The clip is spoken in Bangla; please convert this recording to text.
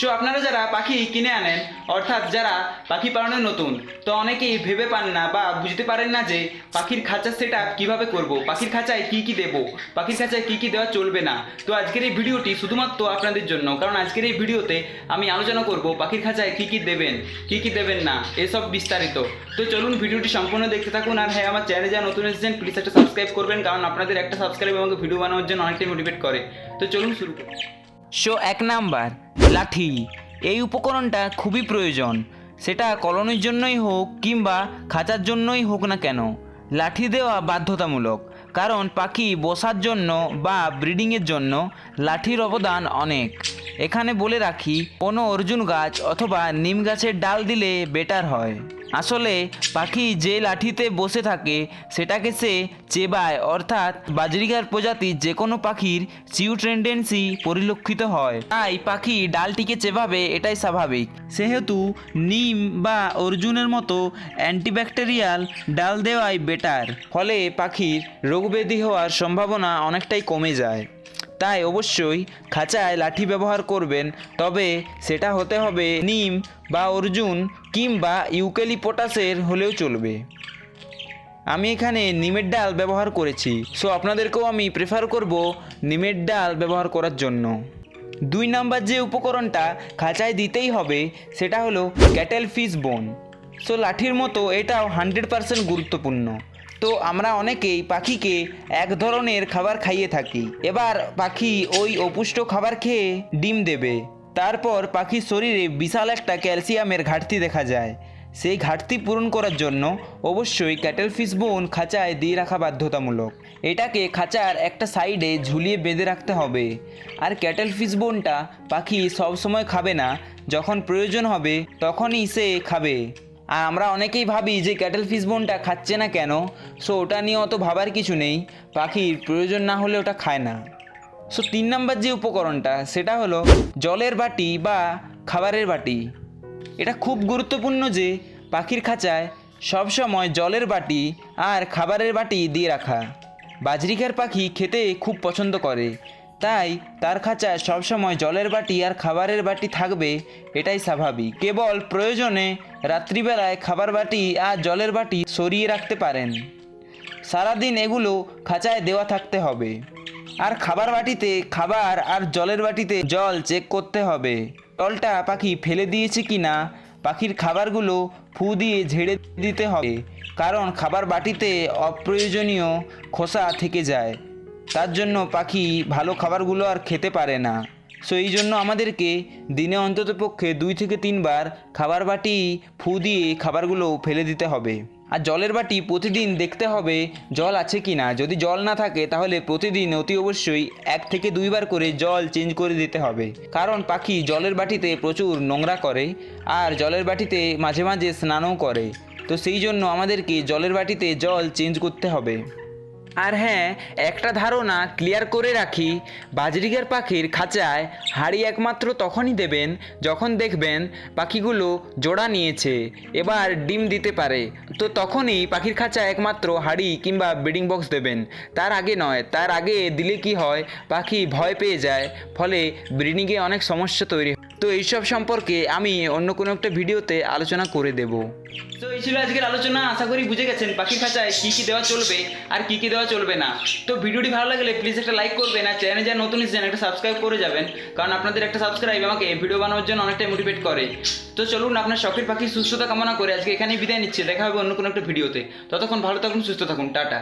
সো আপনারা যারা পাখি কিনে আনেন, অর্থাৎ যারা পাখি পালনে নতুন, তো অনেকেই ভেবে পান না বা বুঝতে পারেন না যে পাখির খাঁচা সেট আপ কীভাবে করব, পাখির খাঁচায় কী কী দেবো, পাখির খাঁচায় কী কী দেওয়া চলবে না। তো আজকের এই ভিডিওটি শুধুমাত্র আপনাদের জন্য, কারণ আজকের এই ভিডিওতে আমি আলোচনা করব পাখির খাঁচায় কী কী দেবেন, কী কী দেবেন না, এসব বিস্তারিত। তো চলুন ভিডিওটি সম্পূর্ণ দেখতে থাকুন, আর হ্যাঁ আমার চ্যানেলে যা নতুন এসেছেন প্লিজ একটা সাবস্ক্রাইব করবেন, কারণ আপনাদের একটা সাবস্ক্রাইব আমাকে ভিডিও বানানোর জন্য অনেকটাই মোটিভেট করে। তো চলুন শুরু করি। শো এক নাম্বার, লাঠি। এই উপকরণটা খুবই প্রয়োজন। সেটা কলোনির জন্যই হোক কিংবা খাঁচার জন্যই হোক না কেন, লাঠি দেওয়া বাধ্যতামূলক। কারণ পাখি বসার জন্য বা ব্রিডিংয়ের জন্য লাঠির অবদান অনেক। এখানে বলে রাখি, কোনো অর্জুন গাছ অথবা নিম গাছের ডাল দিলে বেটার হয়। আসলে পাখি যে লাঠিতে বসে থাকে, সেটাকে সে চেবায়। অর্থাৎ বাজরিকার প্রজাতির যে কোনো পাখির চিউ টেন্ডেন্সি পরিলক্ষিত হয়। তাই পাখি ডালটিকে চেবাবে, এটাই স্বাভাবিক। সেহেতু নিম বা অর্জুনের মতো অ্যান্টিব্যাকটেরিয়াল ডাল দেওয়াই বেটার। ফলে পাখির রোগব্যাধি হওয়ার সম্ভাবনা অনেকটাই কমে যায়। তাই অবশ্যই খাঁচায় লাঠি ব্যবহার করবেন। তবে সেটা হতে হবে নিম বা অর্জুন কিংবা ইউক্যালিপটাসের হলেও চলবে। আমি এখানে নিমের ডাল ব্যবহার করেছি। সো আপনাদেরকেও আমি প্রেফার করব নিমের ডাল ব্যবহার করার জন্য। দুই নাম্বার যে উপকরণটা খাঁচায় দিতেই হবে, সেটা হলো ক্যাটেল ফিস বোন। সো লাঠির মতো এটাও হান্ড্রেড পারসেন্ট গুরুত্বপূর্ণ। তো আমরা অনেকেই পাখিকে এক ধরনের খাবার খাইয়ে থাকি। এবার পাখি ওই অপুষ্ট খাবার খেয়ে ডিম দেবে। তারপর পাখির শরীরে বিশাল একটা ক্যালসিয়ামের ঘাটতি দেখা যায়। সেই ঘাটতি পূরণ করার জন্য অবশ্যই ক্যাটেল ফিশ বোন খাঁচায় দিয়ে রাখা বাধ্যতামূলক। এটাকে খাঁচার একটা সাইডে ঝুলিয়ে বেঁধে রাখতে হবে। আর ক্যাটেল ফিশ বোনটা পাখি সবসময় খাবে না। যখন প্রয়োজন হবে তখনই সে খাবে। আর আমরা অনেকেই ভাবি যে ক্যাটেল ফিশ বোনটা খাচ্ছে না কেন? সো ওটা নিয়ে অত ভাবার কিছু নেই। পাখির প্রয়োজন না হলে ওটা খায় না। সো তিন নাম্বার যে উপকরণটা, সেটা হলো জলের বাটি বা খাবারের বাটি। এটা খুব গুরুত্বপূর্ণ যে পাখির খাঁচায় সবসময় জলের বাটি আর খাবারের বাটি দিয়ে রাখা। বাজরিকার পাখি খেতে খুব পছন্দ করে। তাই তার খাঁচায় সবসময় জলের বাটি আর খাবারের বাটি থাকবে, এটাই স্বাভাবিক। কেবল প্রয়োজনে রাত্রিবেলায় খাবার বাটি আর জলের বাটি সরিয়ে রাখতে পারেন। সারাদিন এগুলো খাঁচায় দেওয়া থাকতে হবে। আর খাবার বাটিতে খাবার আর জলের বাটিতে জল চেক করতে হবে। জলটা পাখি ফেলে দিয়েছে কি না পাখির খাবারগুলো ফু দিয়ে ঝেড়ে দিতে হবে। কারণ খাবার বাটিতে অপ্রয়োজনীয় খোসা থেকে যায়। তার জন্য পাখি ভালো খাবারগুলো আর খেতে পারে না। সো এই জন্য আমাদেরকে দিনে অন্ততপক্ষে দুই থেকে তিনবার খাবার বাটি, ফু দিয়ে খাবারগুলো ফেলে দিতে হবে। আর জলের বাটি প্রতিদিন দেখতে হবে জল আছে কি না যদি জল না থাকে, তাহলে প্রতিদিন অতি অবশ্যই এক থেকে দুইবার করে জল চেঞ্জ করে দিতে হবে। কারণ পাখি জলের বাটিতে প্রচুর নোংরা করে আর জলের বাটিতে মাঝে মাঝে স্নানও করে। তো সেই জন্য আমাদেরকে জলের বাটিতে জল চেঞ্জ করতে হবে। আর হ্যাঁ একটা ধারণা ক্লিয়ার করে রাখি, বাজরিগার পাখির খাঁচায় হাড়ি একমাত্র তখনই দেবেন যখন দেখবেন পাখিগুলো জোড়া নিয়েছে, এবার ডিম দিতে পারে তো তখনই পাখির খাঁচায় একমাত্র হাড়ি কিংবা ব্রিডিং বক্স দেবেন তার আগে নয়, তার আগে দিলে কি হয়, পাখি ভয় পেয়ে যায়, ফলে ব্রিডিংয়ে অনেক সমস্যা তৈরি হয়। তো এইসব সম্পর্কে আমি অন্য কোনো একটা ভিডিওতে আলোচনা করে দেব। তো এই ছিল আজকের আলোচনা, আশা করি বুঝে গেছেন পাখির খাঁচায় কী কী দেওয়া চলবে আর কী কী দেওয়া চলবে না। তো ভিডিওটি ভালো লাগলে প্লিজ একটা লাইক করবেন আর চ্যানেলে যা নতুন এসেছেন একটা সাবস্ক্রাইব করে যাবেন, কারণ আপনাদের একটা সাবস্ক্রাইব আমাকে ভিডিও বানানোর জন্য অনেকটাই মোটিভেট করে। তো চলুন আপনার শখের পাখির সুস্থতা কামনা করে আজকে এখানেই বিদায় নিচ্ছে, দেখা হবে অন্য কোনো একটা ভিডিওতে। ততক্ষণ ভালো থাকুন, সুস্থ থাকুন, টাটা।